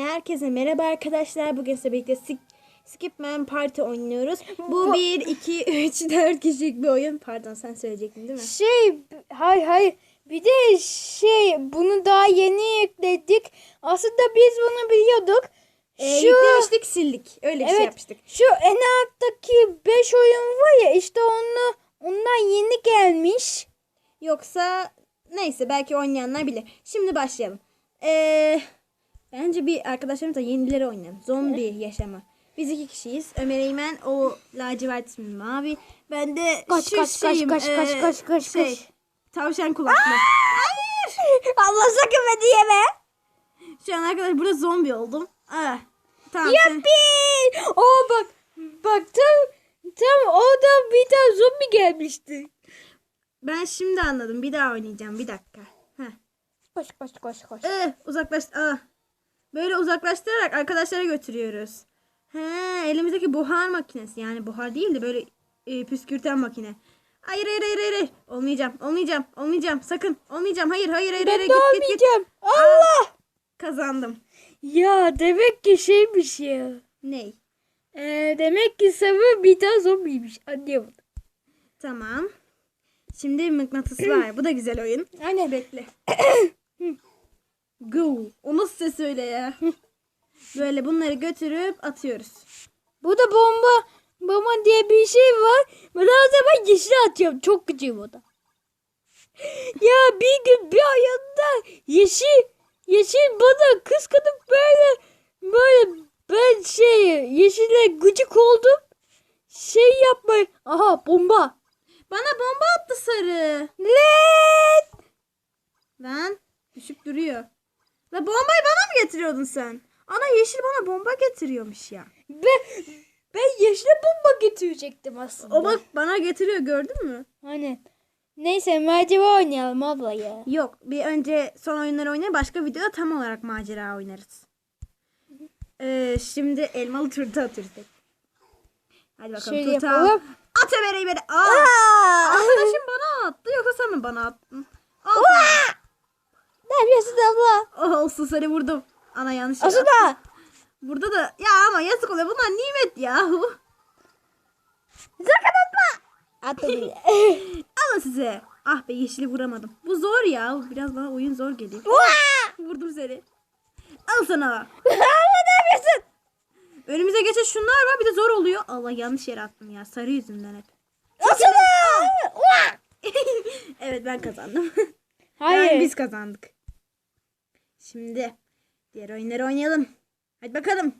Herkese merhaba arkadaşlar. Bugün sizinle birlikte Skip, Skipman Party oynuyoruz. Bu 1, 2, 3, 4 kişilik bir oyun. Pardon sen söyleyecektin değil mi? Şey hay hay bir de şey bunu daha yeni yükledik. Aslında biz bunu biliyorduk. Ee, Şu yüklemiştik sildik. Öyle bir şey evet yapmıştık. şu en alttaki 5 oyun var ya işte onu ondan yeni gelmiş. Yoksa neyse belki oynayanlar bilir. Şimdi başlayalım. Ee, bence bir arkadaşlarımızla yenileri oynayalım. Zombi yaşama. Biz iki kişiyiz. Ömer Eymen o lacivert ismi mavi. Ben de Kaç, şu kaç, kaç, şeyim, kaç, kaç, ee, kaç, kaç, şey, kaç. Tavşan kulaklı. Allah sakın beni yeme. Şu an arkadaşlar burada zombi oldum. Ah, tamam. sen- Yuppi! Oo bak bak tam tam orada bir tane zombi gelmişti. Ben şimdi anladım. Bir daha oynayacağım. Bir dakika. Heh. Koş koş koş koş. Eh, uzaklaş. Ah. Böyle uzaklaştırarak arkadaşlara götürüyoruz. He, elimizdeki buhar makinesi. Yani buhar değil de böyle e, püskürten makine. Hayır hayır hayır hayır. Olmayacağım. Olmayacağım. Olmayacağım. Sakın. Olmayacağım. Hayır hayır hayır. Ben hayır. de Git, git, git. Allah! Kazandım. Ya demek ki şeymiş ya. Ney? Ee, demek ki Sabır bir tane zombiymiş. Anlayamadım. Tamam. Şimdi mıknatıs var. Bu da güzel oyun. Aynen. Bekle. Go. O nasıl ses öyle ya? Böyle bunları götürüp atıyoruz. Burada bomba bomba diye bir şey var. Ben her zaman yeşil atıyorum. Çok gıcığım o da. ya bir gün bir ayında yeşil yeşil bana kıskanıp böyle böyle ben şey yeşile gıcık oldum. Şey yapmayın. Aha bomba. Bana bomba attı sarı. Lan! Lan düşüp duruyor. La bombayı bana mı getiriyordun sen? Ana yeşil bana bomba getiriyormuş ya. Ben, ben yeşile bomba getirecektim aslında. O bak bana getiriyor gördün mü? Hani neyse macera oynayalım abla ya. Yok bir önce son oyunları oynayalım başka videoda tam olarak macera oynarız. Ee, şimdi elmalı turta atıyoruz. Hadi bakalım Şöyle turta. yapalım. At Ömer'i beni. Aa, Aa! arkadaşım bana attı yoksa sen mi bana attın? Al. ne yapıyorsun abla? Oh, olsun seni vurdum. Ana yanlış Aslında Burada da ya ama yazık oluyor. Bunlar nimet yahu. sakın atma. Attı bile. Alın size. Ah be yeşili vuramadım. Bu zor ya. Biraz bana oyun zor geliyor. Vurdum seni. Al sana. abla ne yapıyorsun? Önümüze geçen şunlar var bir de zor oluyor. Allah yanlış yere attım ya. Sarı yüzünden hep. Aslında. evet ben kazandım. Hayır. Yani biz kazandık. Şimdi diğer oyunları oynayalım. Hadi bakalım.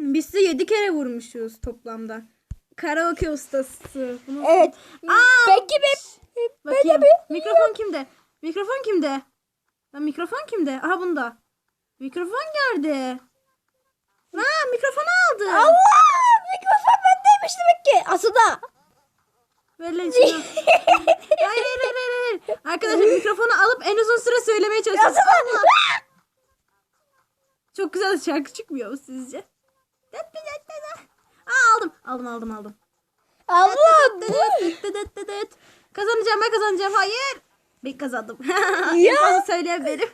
Biz de 7 kere vurmuşuz toplamda. Karaoke ustası. Bunu- Evet. Aa, Peki ben. Bakayım. Mikrofon kimde? Mikrofon kimde? Lan mikrofon kimde? Aha bunda. Mikrofon nerede? Ha mikrofonu aldı. Allah! Mikrofon bendeymiş demek ki. Aslında. Ver lan şunu. hayır, hayır, hayır, hayır. Arkadaşlar mikrofonu alıp en uzun süre söylemeye çalışıyoruz. Allah. Çok güzel şarkı çıkmıyor mu sizce? Aa, aldım. Aldım aldım aldım. Abla. Kazanacağım ben kazanacağım. Hayır. Ben kazandım. En fazla söyleyen benim.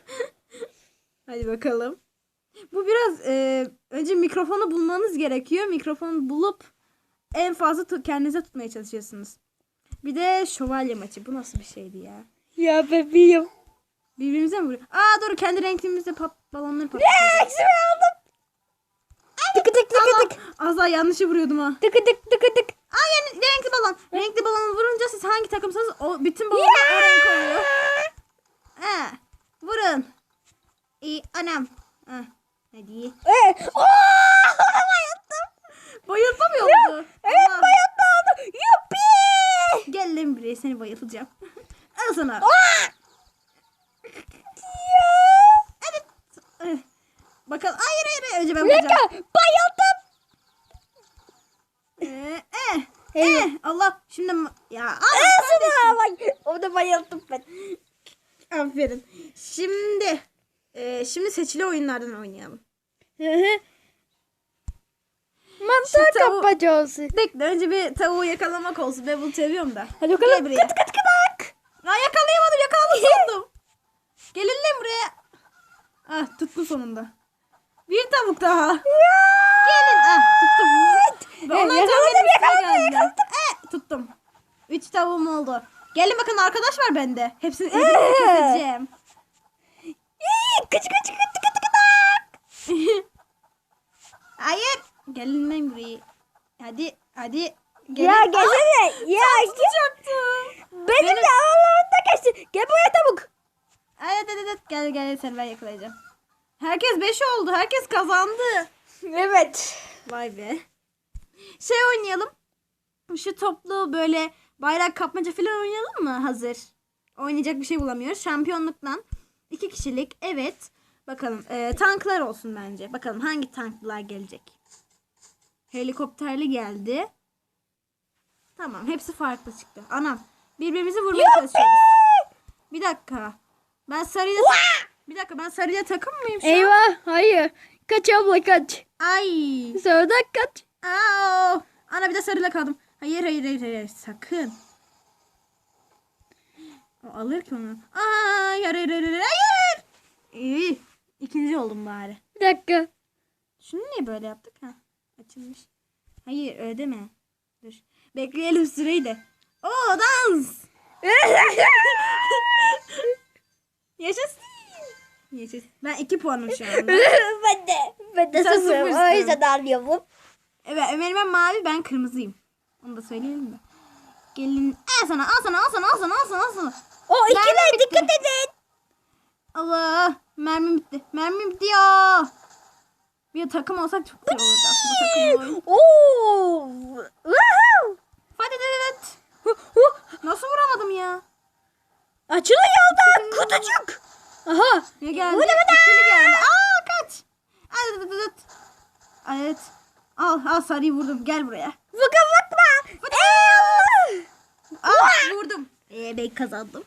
Hadi bakalım. Bu biraz e, önce mikrofonu bulmanız gerekiyor. Mikrofonu bulup en fazla tu- kendinize tutmaya çalışıyorsunuz. Bir de şövalye maçı. Bu nasıl bir şeydi ya? Ya biliyorum. Birbirimize mi vuruyor? Aa doğru kendi renklimizde pat balonları pat. Eksimi aldım. Tıkı tık tıkı tık. Az daha yanlışı vuruyordum ha. Tıkı tık tıkı tık. Aa yani renkli balon. Renkli balonu vurunca siz hangi takımsanız o bütün balonlar o renk oluyor. He. Vurun. İyi anam. Heh. Hadi. Bayıldım. Bayılma mı oldu? Evet Allah. Gel lan buraya seni bayıltacağım. Al sana. Evet. Bakalım. Hayır hayır. Önce ben vuracağım. bayıldım. Ee, eh. Eh. Allah. Şimdi ya. al Aslında bak. Orada bayıldım ben. Aferin. Şimdi e, şimdi seçili oyunlardan oynayalım. Hı hı. Mantar Şu tavuğu- kapmacası. Bekle önce bir tavuğu yakalamak olsun. Ben bunu seviyorum da. Hadi bakalım. Gel buraya. Kıt kıt kıdak. Lan yakalayamadım yakaladım sandım. Gelin lan buraya. Ah tuttu sonunda. Bir tavuk daha. Gelin. Ah, tuttum. Ve Evet, onlar yakaladım, üstüme yakaladım, geldiler. Eh, tuttum. Üç tavuğum oldu. Gelin bakın arkadaş var bende. Hepsini ezip keseceğim. Gelin lan buraya. Hadi. Hadi. Gelin. Ya gelsene. Ya. Tutacaktım. Benim de aralarında geçti. Gel buraya tavuk. Evet evet evet. Gel gel seni ben yakalayacağım. Herkes 5 oldu. Herkes kazandı. Evet. Vay be. Şey oynayalım. Şu toplu böyle bayrak kapmaca falan oynayalım mı hazır? Oynayacak bir şey bulamıyoruz. Şampiyonluktan. iki kişilik. Evet. Bakalım. Ee, tanklar olsun bence. Bakalım hangi tanklar gelecek. Helikopterli geldi. Tamam. Hepsi farklı çıktı. Anam. Birbirimizi vurmaya çalışıyoruz. Bir dakika. Ben sarıyla... bir dakika ben sarıyla takım mıyım şu an? Eyvah. Hayır. Kaç abla kaç. Ay. Sonra kaç. Aa! Ana bir de sarıyla kaldım. Hayır hayır hayır hayır sakın. O alır ki onu. Aa, hayır hayır hayır. hayır. İyi. İkinci oldum bari. Bir dakika. Şunu niye böyle yaptık ha? Açılmış. Hayır öyle deme. Dur. Bekleyelim süreyi de. Oo dans. Yaşasın. Yaşasın. Ben iki puanım şu anda. ben de. Ben de Sen sıfırım. O yüzden ağlıyorum. Evet ben mavi ben kırmızıyım. Onu da söyleyelim de. Gelin al sana al sana al sana al sana al sana al sana. O bitti. dikkat edin. Allah mermi bitti. Mermi bitti ya. Bir takım olsak çok güzel olurdu aslında takım oyun. Oo. Hadi hu. Nasıl vuramadım ya? Açılı yolda kutucuk. Aha. Ne geldi? Bu ne bu da? İkili geldi. Aa kaç. Hadi. Evet. Al al sarıyı vurdum. Gel buraya. Ey Allah. Aa vurdum. Ee ben kazandım.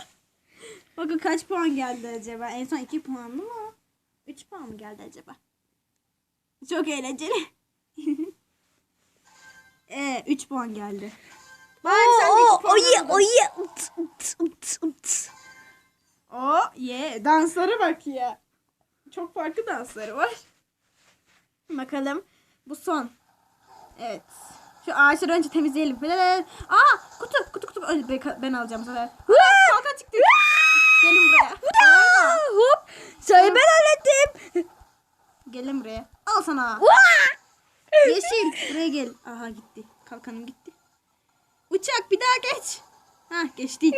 Bakın kaç puan geldi acaba? En son 2 puanlı mı? 3 puan mı geldi acaba? Çok eğlenceli. Ee 3 puan geldi. Bari sen de 2 Oo, puan oye aldın. oye. Uts, uts, uts, uts. O ye danslara bak ya. Çok farklı dansları var. Bakalım. Bu son. Evet. Şu ağaçları önce temizleyelim. Aa kutu kutu kutu. Ben- Ben alacağım bu sefer. Kalkan çıktı. Gelin buraya. Hop. Sayı ben hallettim. Gelin buraya. Al sana. Yeşil. Buraya gel. Aha gitti. Kalkanım gitti. Uçak bir daha geç. Ha geçti.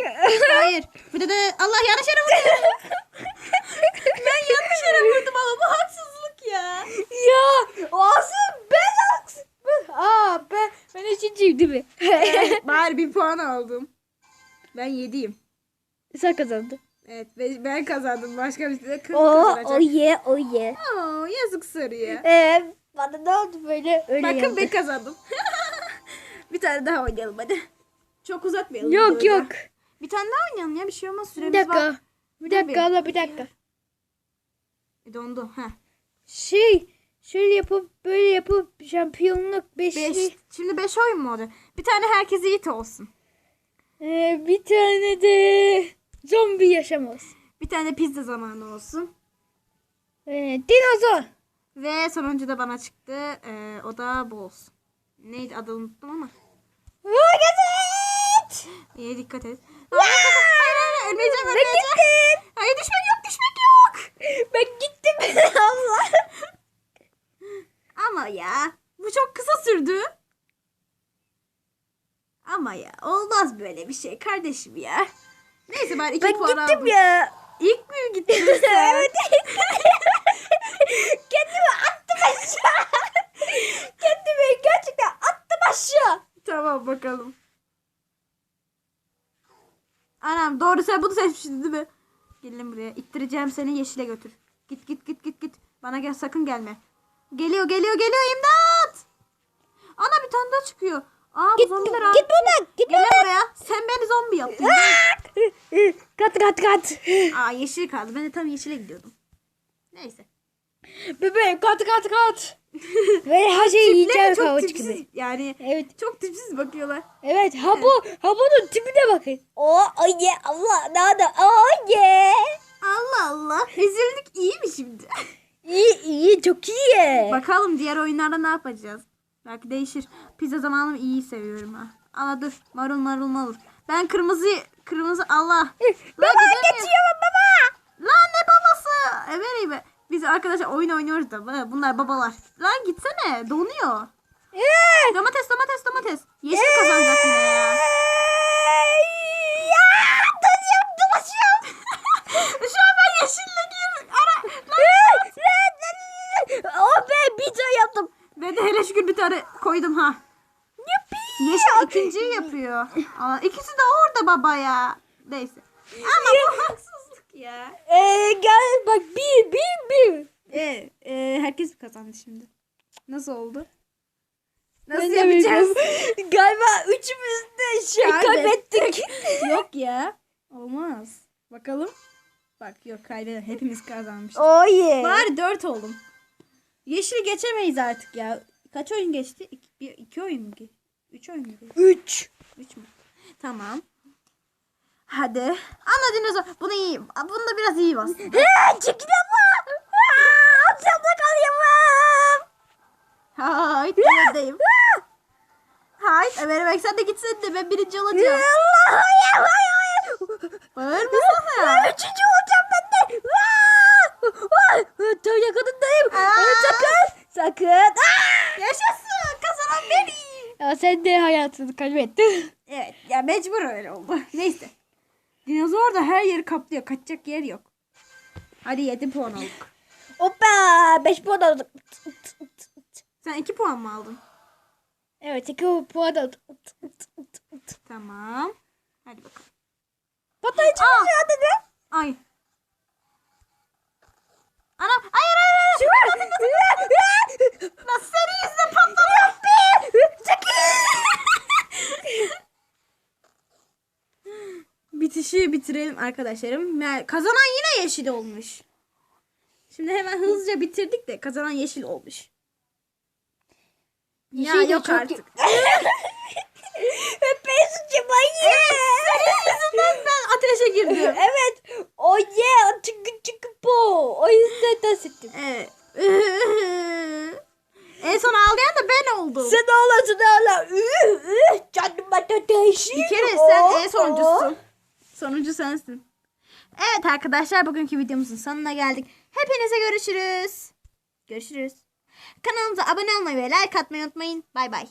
Hayır. Bir de, de Allah yanlış yere vurdum. ben yanlış yere vurdum ama bu haksızlık ya. Ya Asım ben haksız. Ben- Aa ben ben üçüncüyüm değil mi? Evet, bari bir puan aldım. Ben yediyim. Sen kazandın. Evet ve ben kazandım. Başka bir de kız Oo kazanacak. o ye o ye. Oo, yazık sarıya. Ee, bana ne oldu böyle öyle Bakın geldi. ben kazandım. bir tane daha oynayalım hadi. Çok uzatmayalım. Yok yok. Bir tane daha oynayalım ya bir şey olmaz Bir süremiz var. dakika. Bir dakika hala bir dakika. E, dondu. Ha. Şey şöyle yapıp böyle yapıp şampiyonluk beşli. Beş. Şimdi 5 oyun mu oldu? Bir tane herkese yiğit olsun. Ee, bir tane de zombi yaşamaz. Bir tane pizza zamanı olsun. Ee, dinozor. Ve sonuncu da bana çıktı. Ee, o da bu olsun. Neydi adını unuttum ama. Vurgazet. İyi dikkat et. Hayır hayır hayır ölmeyeceğim Ben ölmeyeceğim. gittim. Hayır düşmek yok düşmek yok. Ben gittim. Allah. Ama ya bu çok kısa sürdü. Ama ya olmaz böyle bir şey kardeşim ya. Neyse ben iki Ben puan gittim aldım. ya. İlk mi gittin sen? evet. Kendimi attım aşağı. Kendimi gerçekten attım aşağı. Tamam bakalım. Anam doğru sen bunu seçmiştin değil mi? Gelin buraya. İttireceğim seni yeşile götür. Git git git git git. Bana gel sakın gelme. Geliyor geliyor geliyor imdat. Ana bir tane daha çıkıyor. Aa Git, bu zombiler git abi. buradan. buraya. Sen beni zombi yaptın. Kat kat. Aa yeşil kaldı. Ben de tam yeşile gidiyordum. Neyse. Bebeğim kat kat kat. Ve her şeyi yiyeceğim tipsiz. gibi. Yani Evet. çok tipsiz bakıyorlar. Evet ha bu ha bunun tipine bakın. O oye Allah daha da oye. Allah Allah. Rezillik iyi mi şimdi? İyi iyi çok iyi. Bakalım diğer oyunlarda ne yapacağız? Belki değişir. Pizza zamanımı iyi seviyorum ha. Aa dur. Marul marul marul. Ben kırmızı kırmızı Allah. Baba geçiyorum baba. Lan ne babası? Evet be. Biz arkadaşlar oyun oynuyoruz da bu- bunlar babalar. Lan gitsene donuyor. Ee, Domates domates domates. Yeşil kazanacak yine ya. Ya donuyorum dolaşıyorum. Şu an ben yeşille girdim. Ara. Lan. Oh be yaptım. Ben de hele şükür bir tane koydum ha. Yeşil ikinciyi yapıyor. Aa, ikisi de orada babaya. Neyse. Ama bu haksızlık ya. Ee, gel bak bir bir bir. Ee, e, herkes mi kazandı şimdi? Nasıl oldu? Nasıl Ben yapacağız? Galiba üçümüz de şey Kaybettik. yok ya. Olmaz. Bakalım. Bak yok kaybeden hepimiz kazanmışız. Oye. Bari dört oldum. Yeşil geçemeyiz artık ya. Kaç oyun geçti? İki, bir, iki oyun mu geçti? 3 oynuyoruz. 3. 3 mü? Tamam. Hadi. Ana dinozor. Bunu iyi. Bunu da biraz iyi bas. He, çekil ama. Hapşamda kalıyorum. Hayır. Buradayım. Hayır. Ömer'e bak sen de gitsen de ben birinci olacağım. Allah hayır hayır hayır. Bağırma sana. Üçüncü olacağım ben de. Tam yakınındayım. Sakın. Sakın. Yaşasın. Kazanan benim. Ya sen de hayatını kaybettin. Evet. Ya mecbur öyle oldu. Neyse. Dinozor da her yeri kaplıyor. Kaçacak yer yok. Hadi 7 puan olduk. Hoppa. Beş puan aldım. Sen 2 puan mı aldın? Evet iki puan aldım. Tamam. Hadi bakalım. Patlayıcı Aa! mücadele. Ay. Anam. Hayır hayır hayır. Nasıl senin yüzünden patladı? Bitişi bitirelim arkadaşlarım. Kazanan yine yeşil olmuş. Şimdi hemen hızlıca bitirdik de kazanan yeşil olmuş. Ya Yeşil de yok çok- artık. Öpeyim bayı. yüzünden ben ateşe girdim. Evet. O ye çıkı çıkı po. O yüzden dans ettim. Evet. en son ağlayan da ben oldum. Sen ağla. Üh, Canıma da değişik. Bir kere sen en sonuncusun. Sonuncu sensin. Evet arkadaşlar bugünkü videomuzun sonuna geldik. Hepinize görüşürüz. Görüşürüz. Kanalımıza abone olmayı ve like atmayı unutmayın. Bay bay.